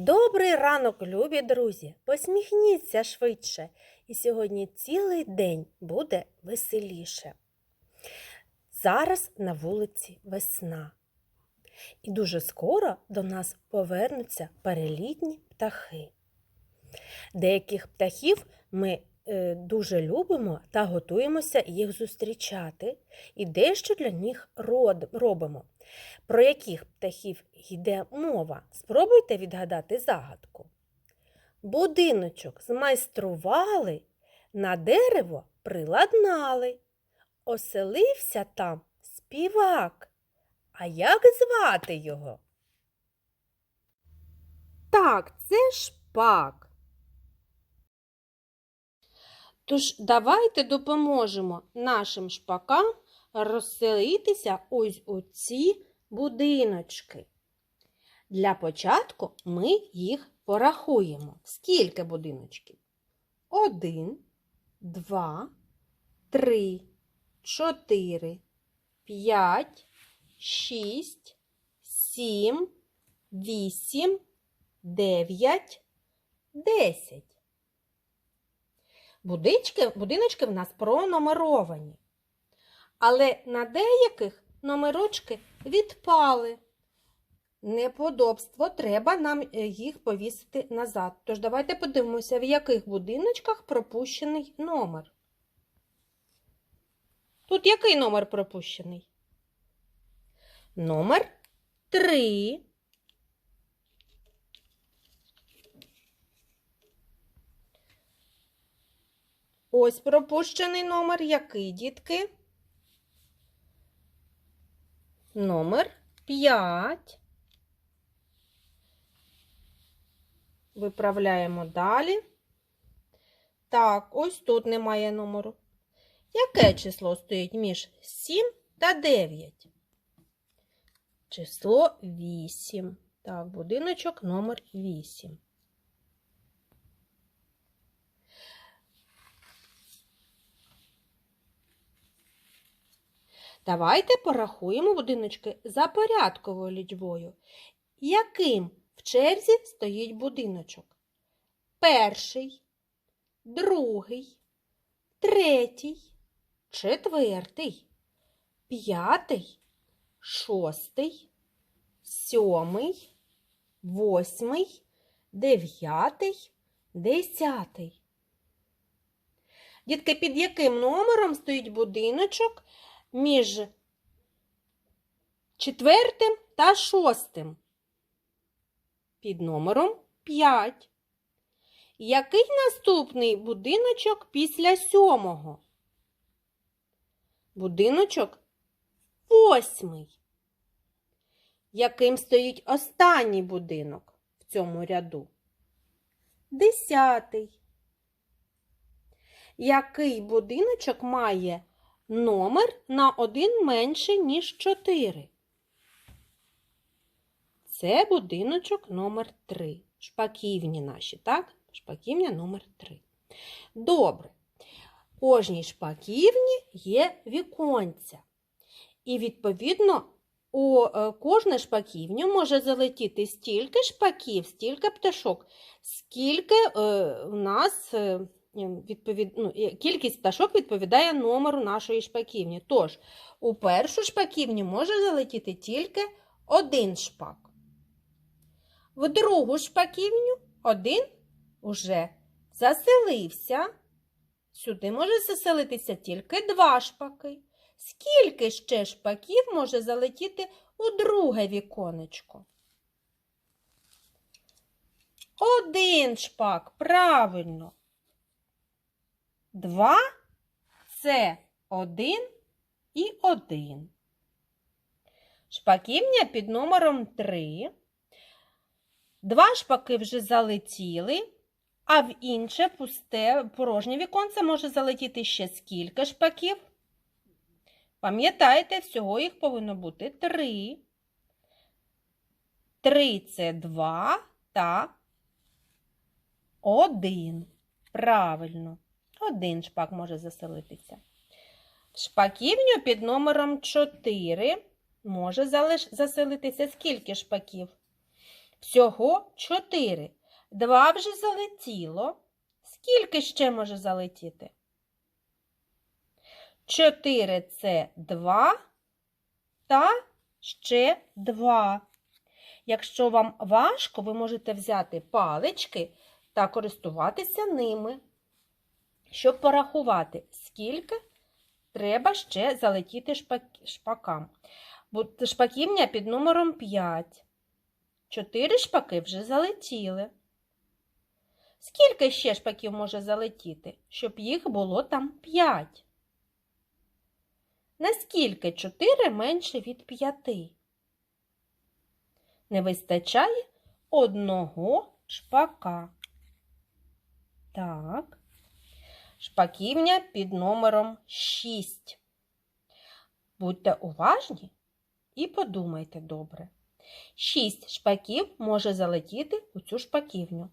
Добрий ранок, любі друзі! Посміхніться швидше, і сьогодні цілий день буде веселіше. Зараз на вулиці весна. І дуже скоро до нас повернуться перелітні птахи. Деяких птахів ми дуже любимо та готуємося їх зустрічати, і дещо для них робимо. Про яких птахів йде мова? Спробуйте відгадати загадку. Будиночок змайстрували, на дерево приладнали. Оселився там співак. А як звати його? Так, це шпак. Тож давайте допоможемо нашим шпакам розселитися ось у ці будиночки. Для початку ми їх порахуємо. Скільки будиночків? Один, два, три, чотири, п'ять, шість, сім, вісім, дев'ять, десять. Будички, будиночки в нас пронумеровані. Але на деяких номерочки відпали. Неподобство, треба нам е, їх повісити назад. Тож давайте подивимося, в яких будиночках пропущений номер. Тут який номер пропущений? Номер 3. Ось пропущений номер. Який, дітки? Номер 5. Виправляємо далі. Так, ось тут немає номеру. Яке число стоїть між 7 та 9? Число 8. Так, будиночок номер 8. Давайте порахуємо будиночки за порядковою лічбою. Яким в черзі стоїть будиночок? Перший, другий, третій, четвертий, п'ятий, шостий, сьомий, восьмий, дев'ятий, десятий. Дітки, під яким номером стоїть будиночок між четвертим та шостим? Під номером 5. Який наступний будиночок після сьомого? Будиночок восьмий. Яким стоїть останній будинок в цьому ряду? Десятий. Який будиночок має номер на один менше, ніж 4? Це будиночок номер 3. Шпаківні наші, так? Шпаківня номер 3. Добре. Кожній шпаківні є віконця. І, відповідно, у е, кожну шпаківню може залетіти стільки шпаків, стільки пташок, скільки е, у нас е, відповід... ну, кількість пташок відповідає номеру нашої шпаківні. Тож, у першу шпаківню може залетіти тільки один шпак. В другу шпаківню один уже заселився. Сюди може заселитися тільки два шпаки. Скільки ще шпаків може залетіти у друге віконечко? Один шпак, правильно. Два це один і один. Шпаківня під номером 3. Два шпаки вже залетіли, а в інше пусте порожнє віконце може залетіти ще скільки шпаків. Пам'ятайте, всього їх повинно бути три. Три це два та один. Правильно, один шпак може заселитися. В шпаківню під номером 4 може заселитися скільки шпаків? Всього 4. Два вже залетіло. Скільки ще може залетіти? 4 це 2 та ще 2. Якщо вам важко, ви можете взяти палички та користуватися ними, щоб порахувати, скільки треба ще залетіти шпакам. Шпаківня під номером 5. Чотири шпаки вже залетіли. Скільки ще шпаків може залетіти, щоб їх було там 5? Наскільки 4 менше від 5? Не вистачає одного шпака. Так. Шпаківня під номером 6. Будьте уважні і подумайте добре. 6 шпаків може залетіти у цю шпаківню.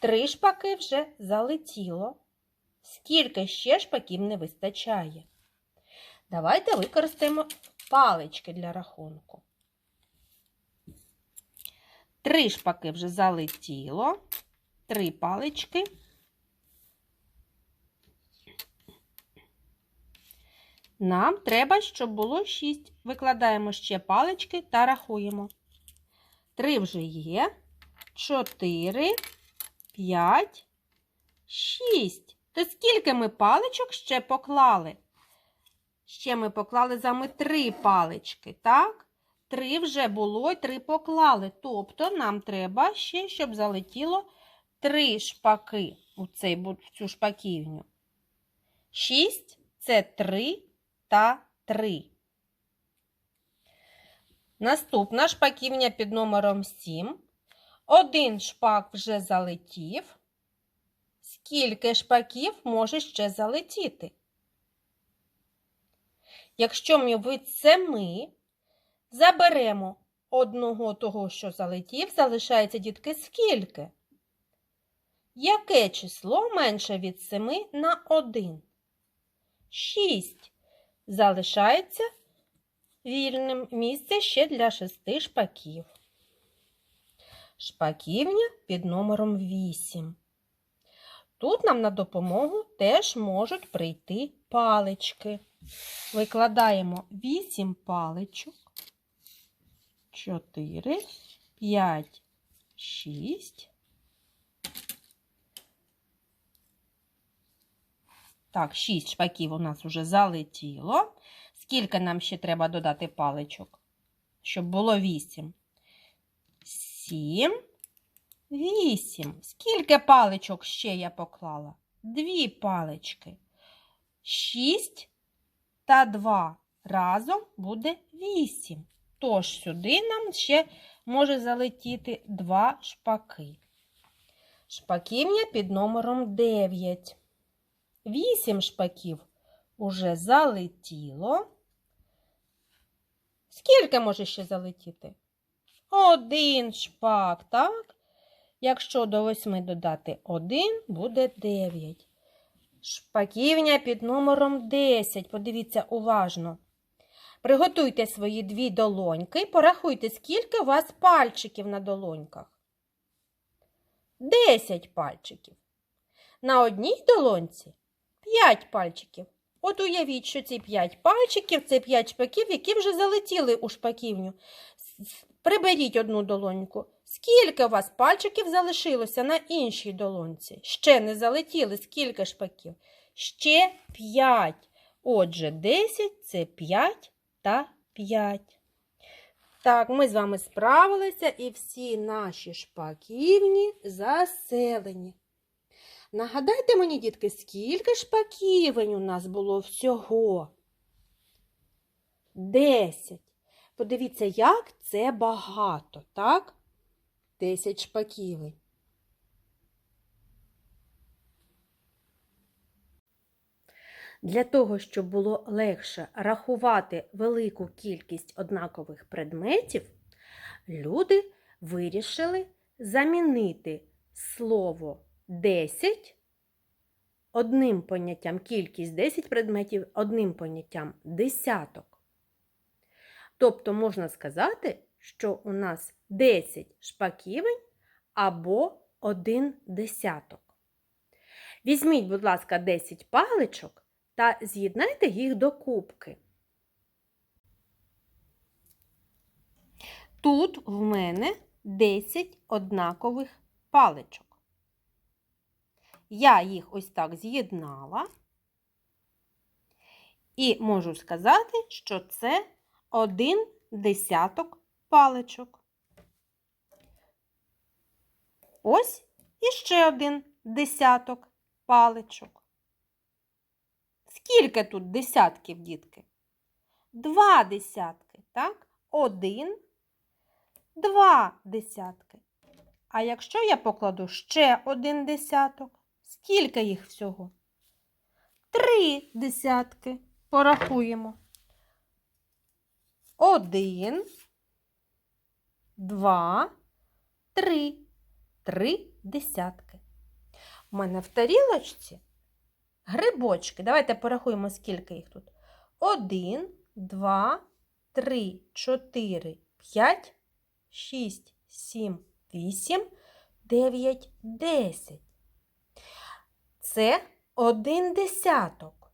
Три шпаки вже залетіло. Скільки ще шпаків не вистачає? Давайте використаємо палички для рахунку. Три шпаки вже залетіло. Три палички. Нам треба, щоб було 6. Викладаємо ще палички та рахуємо. 3 вже є. 4, 5, 6. То скільки ми паличок ще поклали? Ще ми поклали з вами 3 палички, так? 3 вже було і 3 поклали. Тобто нам треба ще, щоб залетіло 3 шпаки у цей, в цю шпаківню. 6 це 3 та 3. Наступна шпаківня під номером 7. Один шпак вже залетів. Скільки шпаків може ще залетіти? Якщо ми від 7 заберемо одного того, що залетів, залишається, дітки, скільки? Яке число менше від 7 на 1? 6. Залишається вільним місце ще для шести шпаків. Шпаківня під номером 8. Тут нам на допомогу теж можуть прийти палички. Викладаємо 8 паличок, 4, 5, 6. Так, 6 шпаків у нас вже залетіло. Скільки нам ще треба додати паличок? Щоб було 8. 7, 8. Скільки паличок ще я поклала? Дві палички. 6 та 2 разом буде 8. Тож сюди нам ще може залетіти 2 шпаки. Шпаківня під номером 9. 8 шпаків уже залетіло. Скільки може ще залетіти? Один шпак, так? Якщо до 8 додати 1, буде 9. Шпаківня під номером 10. Подивіться уважно. Приготуйте свої дві долоньки порахуйте, скільки у вас пальчиків на долоньках. 10 пальчиків. На одній долонці 5 пальчиків. От уявіть, що ці 5 пальчиків це 5 шпаків, які вже залетіли у шпаківню. Приберіть одну долоньку. Скільки у вас пальчиків залишилося на іншій долонці? Ще не залетіли. Скільки шпаків? Ще 5. Отже, 10 це 5 та 5. Так, ми з вами справилися і всі наші шпаківні заселені. Нагадайте мені, дітки, скільки шпаківень у нас було всього? Десять. Подивіться, як це багато, так? Десять шпаківень. Для того, щоб було легше рахувати велику кількість однакових предметів, люди вирішили замінити слово 10 одним поняттям кількість 10 предметів, одним поняттям десяток. Тобто можна сказати, що у нас 10 шпаківень або один десяток. Візьміть, будь ласка, 10 паличок та з'єднайте їх до кубки. Тут в мене 10 однакових паличок. Я їх ось так з'єднала і можу сказати, що це один десяток паличок. Ось іще один десяток паличок. Скільки тут десятків, дітки? Два десятки, так? Один, два десятки. А якщо я покладу ще один десяток, скільки їх всього? Три десятки. Порахуємо. Один, два, три. Три десятки. У мене в тарілочці грибочки. Давайте порахуємо, скільки їх тут. Один, два, три, чотири, п'ять, шість, сім, вісім, дев'ять, десять. Це один десяток.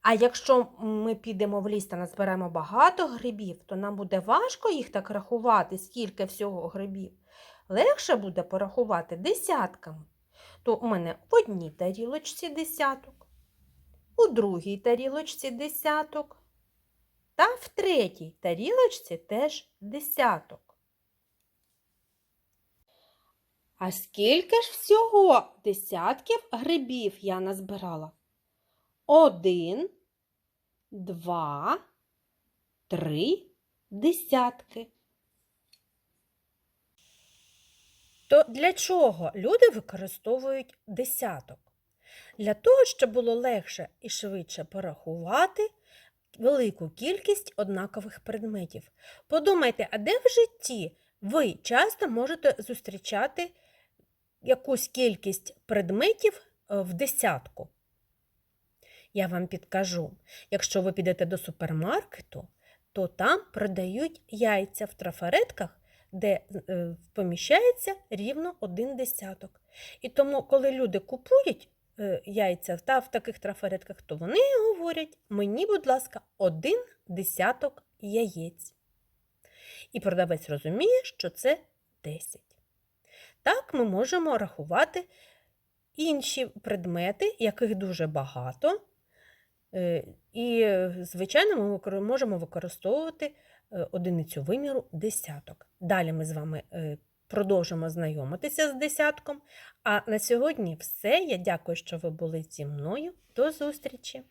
А якщо ми підемо в ліс та назберемо багато грибів, то нам буде важко їх так рахувати, скільки всього грибів. Легше буде порахувати десятками. То у мене в одній тарілочці десяток, у другій тарілочці десяток, та в третій тарілочці теж десяток. А скільки ж всього десятків грибів я назбирала? Один, два, три десятки. То для чого люди використовують десяток? Для того, щоб було легше і швидше порахувати велику кількість однакових предметів. Подумайте, а де в житті ви часто можете зустрічати якусь кількість предметів е, в десятку? Я вам підкажу, якщо ви підете до супермаркету, то там продають яйця в трафаретках, де е, поміщається рівно один десяток. І тому, коли люди купують е, яйця та в таких трафаретках, то вони говорять, мені, будь ласка, один десяток яєць. І продавець розуміє, що це 10. Так ми можемо рахувати інші предмети, яких дуже багато. Е, І, звичайно, ми можемо використовувати е, одиницю виміру десяток. Далі ми з вами е, продовжимо знайомитися з десятком. А на сьогодні все. Я дякую, що ви були зі мною. До зустрічі!